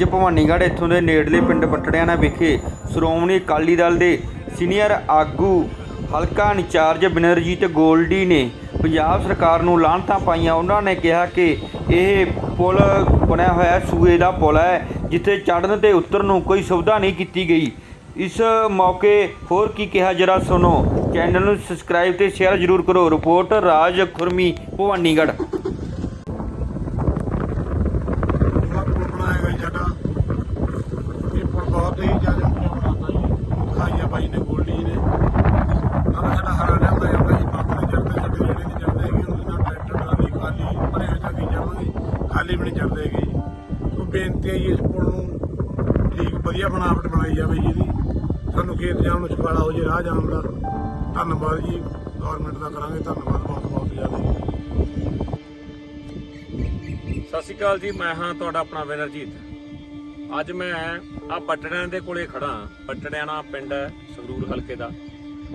ਅੱਜ ਭਵਾਨੀਗੜ੍ਹ ਇੱਥੋਂ ਦੇ ਨੇੜਲੇ ਪਿੰਡ ਪਟੜਿਆਣਾ ਵਿਖੇ ਸ਼੍ਰੋਮਣੀ ਅਕਾਲੀ ਦਲ ਦੇ ਸੀਨੀਅਰ ਆਗੂ, ਹਲਕਾ ਇੰਚਾਰਜ ਬਿਨਰਜੀਤ ਗੋਲਡੀ ਨੇ ਪੰਜਾਬ ਸਰਕਾਰ ਨੂੰ ਲਾਹਨਤਾਂ ਪਾਈਆਂ। ਉਹਨਾਂ ਨੇ ਕਿਹਾ ਕਿ ਇਹ ਪੁਲ ਬਣਿਆ ਹੋਇਆ ਸੂਏ ਦਾ ਪੁਲ ਹੈ, ਜਿੱਥੇ ਚੜ੍ਹਨ ਤੇ ਉਤਰਨ ਨੂੰ ਕੋਈ ਸੁਵਿਧਾ ਨਹੀਂ ਕੀਤੀ ਗਈ। ਇਸ ਮੌਕੇ ਹੋਰ ਕੀ ਕਿਹਾ ਜਰਾ ਸੁਣੋ। ਚੈਨਲ ਨੂੰ ਸਬਸਕ੍ਰਾਈਬ ਤੇ ਸ਼ੇਅਰ ਜ਼ਰੂਰ ਕਰੋ। ਰਿਪੋਰਟ ਰਾਜ ਖੁਰਮੀ, ਭਵਾਨੀਗੜ੍ਹ ਜਿਹੜਾ ਪੁਲ ਬਣਾਇਆ ਗਿਆ ਜੀ ਸਾਡਾ ਇਹ ਪੁਲ ਬਹੁਤ ਹੀ ਜ਼ਿਆਦਾ ਬਣਾਉਂਦਾ ਜੀ ਦਿਖਾਈ ਆ ਬਾਈ ਨੇ ਗੋਲਡੀ ਜੀ ਨੇ ਨਾਲ ਸਾਡਾ ਹਰਾ ਲਿਆਉਂਦਾ ਜਾਂਦਾ ਜੀ ਪੰਪ ਨਹੀਂ ਚੜਦੇ ਸਾਡੇ ਜਿਹੜੇ ਨਹੀਂ ਚੜਦੇ ਹੈਗੇ ਉਹਦੇ ਨਾਲ ਟਰੈਕਟਰ ਟਰਾਲੀ ਖਾਲੀ ਭਰੇ ਹੋਏ ਚੱਕੀ ਜਾਵਾਂਗੇ ਖਾਲੀ ਵੀ ਨਹੀਂ ਚੜਦੇ ਹੈਗੇ ਜੀ ਸੋ ਹੈ ਜੀ ਇਸ ਪੁਲ ਨੂੰ। ਠੀਕ ਵਧੀਆ ਬਣਾਵਟ ਬਣਾਈ ਜਾਵੇ ਜੀ ਇਹਦੀ। ਸਾਨੂੰ ਖੇਤ ਜਾਣ ਨੂੰ ਸੁਖਾਲਾ ਹੋ ਜੇ ਰਾਹ ਜਾਣ ਦਾ। ਧੰਨਵਾਦ ਜੀ ਗਵਰਨਮੈਂਟ ਦਾ ਕਰਾਂਗੇ। ਧੰਨਵਾਦ ਬਹੁਤ ਬਹੁਤ ਜ਼ਿਆਦਾ। ਸਤਿ ਸ਼੍ਰੀ ਅਕਾਲ ਜੀ ਮੈਂ ਹਾਂ ਤੁਹਾਡਾ ਆਪਣਾ ਵਿਨਰਜੀਤ ਅੱਜ ਮੈਂ ਆ ਪਟੜਿਆਂ ਦੇ ਕੋਲੇ ਖੜਾ ਪਟੜਿਆਣਾ ਪਿੰਡ ਹੈ, ਸੰਗਰੂਰ ਹਲਕੇ ਦਾ।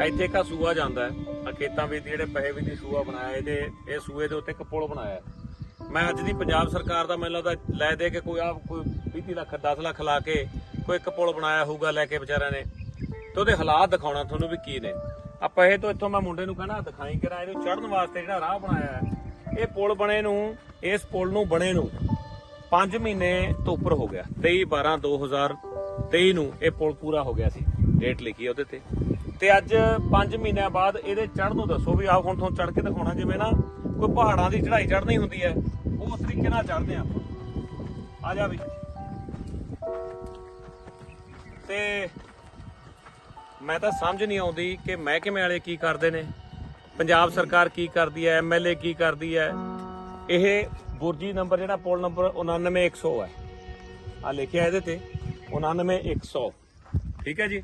ਇੱਥੇ ਕਾ ਸੂਆ ਜਾਂਦਾ ਹੈ। ਆ ਖੇਤਾਂ ਵਿੱਚ ਜਿਹੜੇ ਪਹੇ ਵੀ ਦੀ ਸੂਆ ਬਣਾਇਆ ਇਹਦੇ ਇਹ ਸੂਏ ਦੇ ਉੱਤੇ ਇੱਕ ਪੁਲ ਬਣਾਇਆ ਮੈਂ ਅੱਜ ਦੀ ਪੰਜਾਬ ਸਰਕਾਰ ਦਾ ਮੈਨੂੰ ਲੱਗਦਾ ਲੈ ਦੇ ਕੇ ਕੋਈ ਆ ਕੋਈ 20 ਲੱਖ 10 ਲੱਖ ਲਾ ਕੇ ਕੋਈ ਇੱਕ ਪੁਲ ਬਣਾਇਆ ਹੋਊਗਾ ਲੈ ਕੇ ਵਿਚਾਰਿਆਂ ਨੇ। ਤੇ ਉਹਦੇ ਹਾਲਾਤ ਦਿਖਾਉਣਾ ਤੁਹਾਨੂੰ ਵੀ ਕੀ ਨੇ। ਆ ਪਹੇ ਤੋਂ ਇੱਥੋਂ ਮੈਂ ਮੁੰਡੇ ਨੂੰ ਕਹਿਣਾ ਦਿਖਾਈ ਕਰਾਂ, ਇਹਨੂੰ ਚੜ੍ਹਨ ਵਾਸਤੇ ਜਿਹੜਾ ਰਾਹ ਬਣਾਇਆ ਹੈ, ਇਹ ਪੁਲ ਬਣੇ ਨੂੰ, ਇਸ ਪੁਲ ਨੂੰ ਬਣੇ ਨੂੰ 5 ਮਹੀਨੇ ਤੋਂ ਉੱਪਰ ਹੋ ਗਿਆ। 23 12 2023 ਨੂੰ ਇਹ ਪੁਲ ਪੂਰਾ ਹੋ ਗਿਆ ਸੀ, ਡੇਟ ਲਿਖੀ ਉਹਦੇ ਤੇ। ਤੇ ਅੱਜ 5 ਮਹੀਨਿਆਂ ਬਾਅਦ ਇਹਦੇ ਚੜ੍ਹਨ ਨੂੰ ਦੱਸੋ ਵੀ ਆਹ ਹੁਣ ਤੁਹਾਨੂੰ ਚੜ੍ਹ ਕੇ ਦਿਖਾਉਣਾ, ਜਿਵੇਂ ਨਾ ਕੋਈ ਪਹਾੜਾਂ ਦੀ ਚੜ੍ਹਾਈ ਚੜ੍ਹਨੀ ਹੁੰਦੀ ਹੈ ਉਸ ਤਰੀਕੇ ਨਾਲ ਚੜਦੇ ਆ ਆ ਜਾ ਵੀ। ਤੇ ਮੈਂ ਤਾਂ ਸਮਝ ਨਹੀਂ ਆਉਂਦੀ ਕਿ ਮਹਿਕਮੇ ਵਾਲੇ ਕੀ ਕਰਦੇ ਨੇ, ਪੰਜਾਬ ਸਰਕਾਰ ਕੀ ਕਰਦੀ ਹੈ ਐਮਐਲਏ ਕੀ ਕਰਦੀ ਹੈ। ਇਹ ਬੁਰਜੀ ਨੰਬਰ ਜਿਹੜਾ ਪੋਲ ਨੰਬਰ 99100 ਹੈ। ਆ ਲਿਖਿਆ ਇਹਦੇ ਤੇ 99100 ਠੀਕ ਹੈ ਜੀ?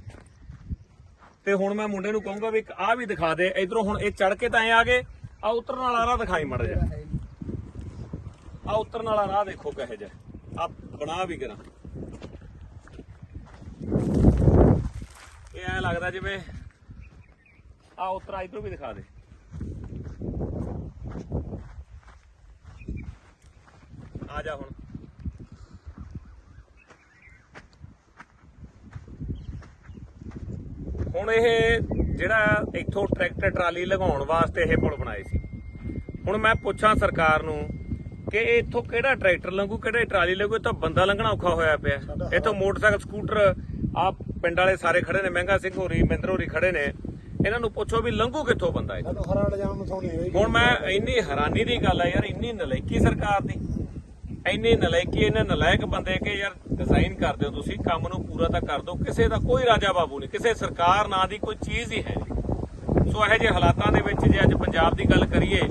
ਤੇ ਹੁਣ ਮੈਂ ਮੁੰਡੇ ਨੂੰ ਕਹੂੰਗਾ ਵੀ ਇੱਕ ਆਹ ਵੀ ਦਿਖਾ ਦੇ। ਇਧਰੋਂ ਹੁਣ ਇਹ ਚੜ ਕੇ ਤਾਂ ਐ ਆ ਗਏ ਆ ਉਤਰਨ ਵਾਲਾ ਰਾਹ ਦਿਖਾਈ ਮੜ ਜਾ। ਆ ਉਤਰਨ ਵਾਲਾ ਰਾਹ ਦੇਖੋ ਕਹੇ ਜਾ ਆ ਬਣਾ ਵੀ ਕਰਾਂ। ਇਹ ਐ ਲੱਗਦਾ ਜਿਵੇਂ ਆ ਉਤਰਾ ਇਧਰੋਂ ਵੀ ਦਿਖਾ ਦੇ। ਆ ਜਾ ਹੁਣ। ਹੁਣ ਇਹ ਜਿਹੜਾ ਇੱਥੋਂ ਟਰੈਕਟਰ ਟਰਾਲੀ ਲਗਾਉਣ ਵਾਸਤੇ ਇਹ ਪੁਲ ਬਣਾਏ ਸੀ। ਹੁਣ ਮੈਂ ਪੁੱਛਾਂ ਸਰਕਾਰ ਨੂੰ ਕਿ ਇੱਥੋਂ ਕਿਹੜਾ ਟਰੈਕਟਰ ਲੰਘੂ ਕਿਹੜਾ ਟਰਾਲੀ ਲੰਘੂ ਤਾਂ ਬੰਦਾ ਲੰਘਣਾ ਔਖਾ ਹੋਇਆ ਪਿਆ। ਇੱਥੋਂ ਮੋਟਰਸਾਈਕਲ ਸਕੂਟਰ ਆ ਪਿੰਡ ਵਾਲੇ ਸਾਰੇ ਖੜੇ ਨੇ ਮਹਿੰਗਾ ਸਿੰਘ ਹੋਰੀ ਮਹਿੰਦਰ ਹੋਰੀ ਖੜੇ ਨੇ। ਇਹਨਾਂ ਨੂੰ ਪੁੱਛੋ ਵੀ ਲੰਘੂ ਕਿੱਥੋਂ ਬੰਦਾ ਇਹ ਹੁਣ ਮੈਂ ਇੰਨੀ ਹੈਰਾਨੀ ਦੀ ਗੱਲ ਆ ਯਾਰ ਇੰਨੀ ਨਲਾਇਕੀ ਸਰਕਾਰ ਦੀ। ਇੰਨੀ ਨਲਾਇਕੀ ਇਹਨੇ ਨਲਾਇਕ ਬੰਦੇ ਕਿ ਯਾਰ ਡਿਜ਼ਾਈਨ ਕਰਦੇ ਹੋ ਤੁਸੀਂ ਕੰਮ ਨੂੰ ਪੂਰਾ ਤਾਂ ਕਰ ਦਿਓ। ਕਿਸੇ ਦਾ ਕੋਈ ਰਾਜਾ ਬਾਬੂ ਨਹੀਂ ਕਿਸੇ ਸਰਕਾਰ ਨਾਂ ਦੀ ਕੋਈ ਚੀਜ਼ ਹੀ ਹੈ ਸੋ ਇਹੋ ਜਿਹੇ ਹਾਲਾਤਾਂ ਦੇ ਵਿੱਚ ਜੇ ਅੱਜ ਪੰਜਾਬ ਦੀ ਗੱਲ ਕਰੀਏ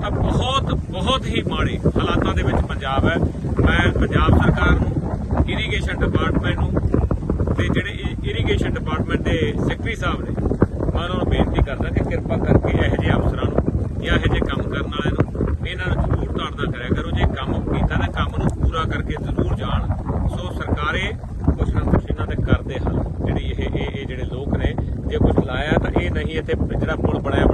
ਤਾਂ ਬਹੁਤ ਬਹੁਤ ਹੀ ਮਾੜੇ ਹਾਲਾਤਾਂ ਦੇ ਵਿੱਚ ਪੰਜਾਬ ਹੈ। ਮੈਂ ਪੰਜਾਬ ਸਰਕਾਰ ਨੂੰ ਇਰੀਗੇਸ਼ਨ ਡਿਪਾਰਟਮੈਂਟ ਨੂੰ ਤੇ ਜਿਹੜੇ ਇਰੀਗੇਸ਼ਨ ਡਿਪਾਰਟਮੈਂਟ ਦੇ ਸੈਕਟਰੀ ਸਾਹਿਬ ਨੇ, ਮੈਂ ਉਹਨਾਂ ਨੂੰ ਬੇਨਤੀ ਕਰਦਾ ਕਿ ਕਿਰਪਾ ਕਰਕੇ ਇਹੋ ਜਿਹੇ ਅਫਸਰਾਂ ਨੂੰ ਜਾਂ ਇਹੋ ਜਿਹੇ ਕੰਮ ਕਰਨ ਵਾਲਿਆਂ ਨੂੰ ਇਹਨਾਂ ਨੂੰ ਜ਼ਰੂਰ ਤਾੜਦਾ ਕਰਿਆ ਕਰੋ। ਜੇ ਕੰਮ ਕੀਤਾ ਤਾਂ ਕੰਮ ਨੂੰ ਪੂਰਾ ਕਰਕੇ ਜ਼ਰੂਰ ਜਾਣ। ਸੋ ਸਰਕਾਰੇ ਕੁਛ ਨਾ ਕੁਛ ਇਹਨਾਂ ਦੇ ਕਰਦੇ ਹਨ। ਜਿਹੜੀ ਇਹ ਇਹ ਇਹ ਜਿਹੜੇ ਲੋਕ ਨੇ, ਜੇ ਕੁਝ ਲਾਇਆ ਤਾਂ ਇਹ ਨਹੀਂ ਇੱਥੇ ਜਿਹੜਾ ਪੁਲ ਬਣਾਇਆ